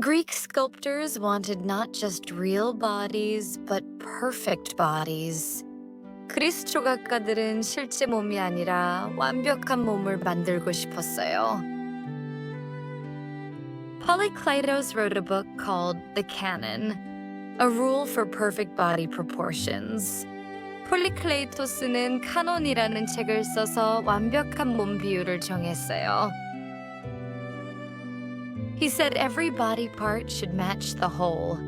Greek sculptors wanted not just real bodies, but perfect bodies. 그리스 조각가들은 실제 몸이 아니라 완벽한 몸을 만들고 싶었어요. Polykleitos wrote a book called The Canon, a rule for perfect body proportions. 폴리클레이토스는 카논이라는 책을 써서 완벽한 몸 비율을 정했어요. He said every body part should match the whole,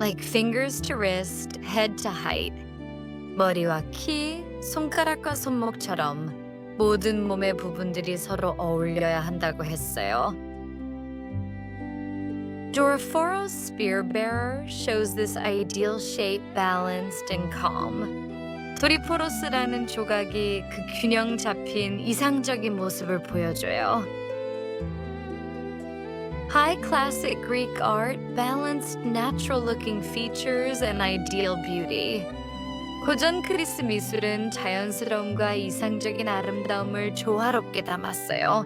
like fingers to wrist, head to height. 머리와 키, 손가락과 손목처럼 모든 몸의 부분들이 서로 어울려야 한다고 했어요. Dorophoros spear bearer shows this ideal shape balanced and calm. 도리포로스라는 조각이 그 균형 잡힌 이상적인 모습을 보여줘요. High classic Greek art balanced natural looking features and ideal beauty. 고전 그리스 미술은 자연스러움과 이상적인 아름다움을 조화롭게 담았어요.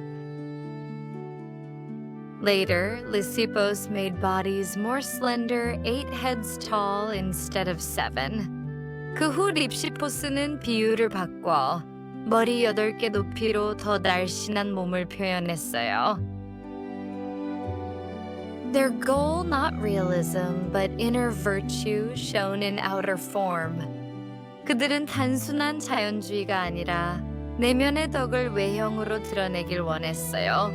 Later, Lysippos made bodies more slender, eight heads tall instead of seven. 그 후 립시포스는 비율을 바꿔 머리 8개 높이로 더 날씬한 몸을 표현했어요. Their goal not realism, but inner virtue shown in outer form. 그들은 단순한 자연주의가 아니라 내면의 덕을 외형으로 드러내길 원했어요.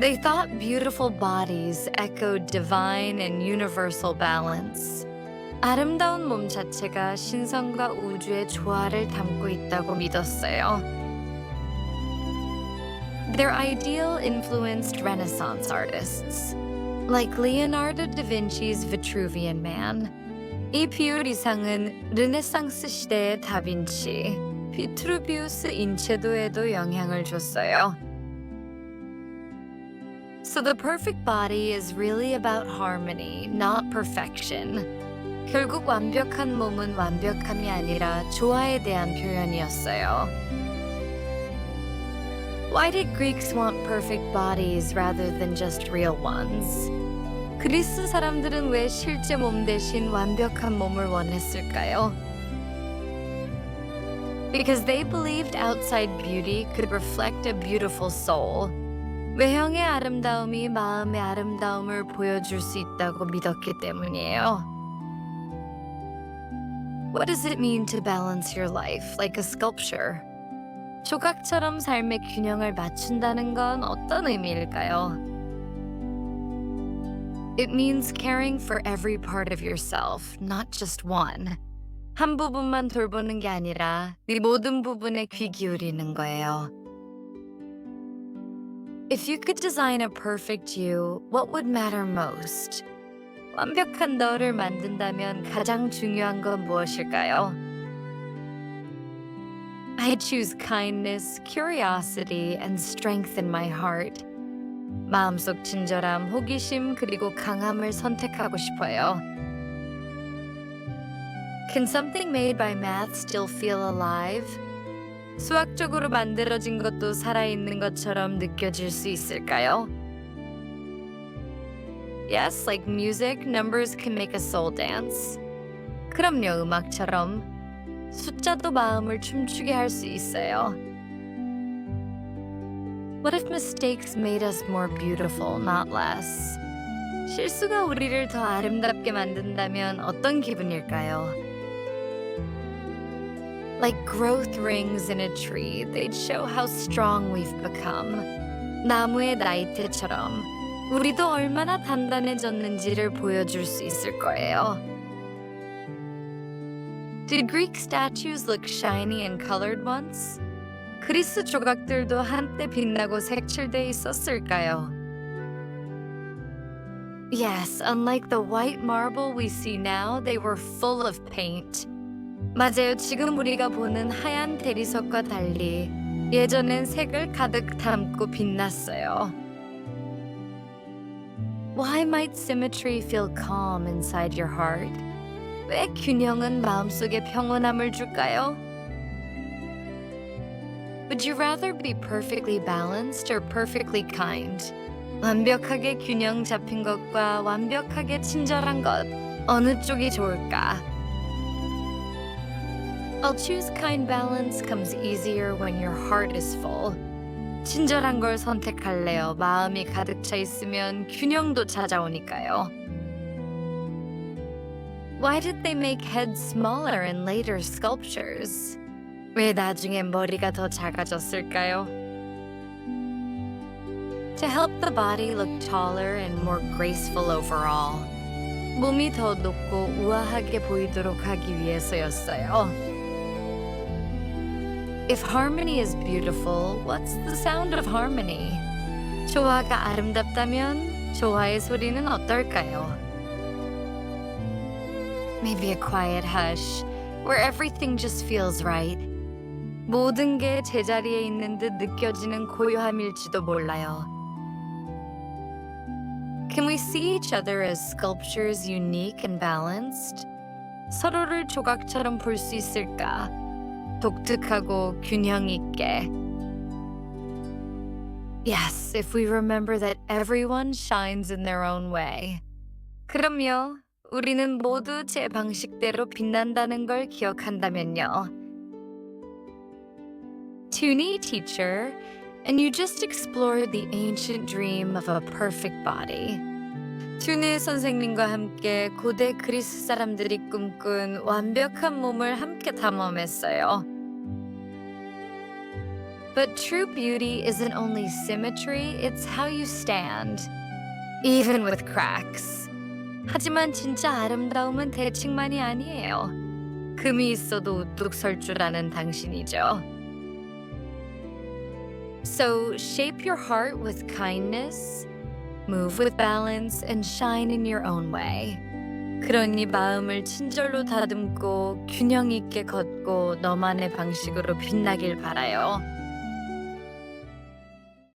They thought beautiful bodies echoed divine and universal balance. 아름다운 몸 자체가 신성과 우주의 조화를 담고 있다고 믿었어요. Their ideal influenced Renaissance artists, like Leonardo da Vinci's Vitruvian Man. 이 비율 이상은 르네상스 시대의 다빈치, 비트루비우스 인체도에도 영향을 줬어요. So the perfect body is really about harmony, not perfection. 결국 완벽한 몸은 완벽함이 아니라 조화에 대한 표현이었어요. Why did Greeks want perfect bodies rather than just real ones? 그리스 사람들은 왜 실제 몸 대신 완벽한 몸을 원했을까요? Because they believed outside beauty could reflect a beautiful soul. 외형의 아름다움이 마음의 아름다움을 보여줄 수 있다고 믿었기 때문이에요. What does it mean to balance your life like a sculpture? 조각처럼 삶의 균형을 맞춘다는 건 어떤 의미일까요? It means caring for every part of yourself, not just one. 한 부분만 돌보는 게 아니라 네 모든 부분에 귀 기울이는 거예요. If you could design a perfect you, what would matter most? 완벽한 너를 만든다면 가장 중요한 건 무엇일까요? I choose kindness, curiosity, and strength in my heart. 마음속 친절함, 호기심, 그리고 강함을 선택하고 싶어요. Can something made by math still feel alive? 수학적으로 만들어진 것도 살아있는 것처럼 느껴질 수 있을까요? Yes, like music, numbers can make a soul dance. 그럼요, 음악처럼 숫자도 마음을 춤추게 할 수 있어요. What if mistakes made us more beautiful, not less? 실수가 우리를 더 아름답게 만든다면 어떤 기분일까요? Like growth rings in a tree, they'd show how strong we've become. 나무의 나이테처럼 우리도 얼마나 단단해졌는지를 보여줄 수 있을 거예요. Did Greek statues look shiny and colored once? 그리스 조각들도 한때 빛나고 색칠돼 있었을까요? Yes, unlike the white marble we see now, they were full of paint. 맞아요. 지금 우리가 보는 하얀 대리석과 달리 예전엔 색을 가득 담고 빛났어요. Why might symmetry feel calm inside your heart? 왜 균형은 마음속에 평온함을 줄까요? Would you rather be perfectly balanced or perfectly kind? 완벽하게 균형 잡힌 것과 완벽하게 친절한 것 어느 쪽이 좋을까? I'll choose kind balance comes easier when your heart is full. 친절한 걸 선택할래요. 마음이 가득 차 있으면 균형도 찾아오니까요. Why did they make heads smaller in later sculptures? 왜 나중에 머리가 더 작아졌을까요? To help the body look taller and more graceful overall. 몸이 더 높고 우아하게 보이도록 하기 위해서였어요. If harmony is beautiful, what's the sound of harmony? 조화가 아름답다면 조화의 소리는 어떨까요? Maybe a quiet hush where everything just feels right. 모든 게 제자리에 있는 듯 느껴지는 고요함일지도 몰라요. Can we see each other as sculptures unique and balanced? 서로를 조각처럼 볼 수 있을까? 독특하고 균형 있게. Yes, if we remember that everyone shines in their own way. 그럼요. 우리는 모두 제 방식대로 빛난다는 걸 기억한다면요. Tuni teacher, and you just explored the ancient dream of a perfect body. 튜네 선생님과 함께 고대 그리스 사람들이 꿈꾼 완벽한 몸을 함께 탐험했어요. But true beauty isn't only symmetry, it's how you stand. Even with cracks. 하지만 진짜 아름다움은 대칭만이 아니에요. 금이 있어도 우뚝 설 줄 아는 당신이죠. So shape your heart with kindness, move with balance, and shine in your own way. 그러니 마음을 친절로 다듬고 균형 있게 걷고 너만의 방식으로 빛나길 바라요.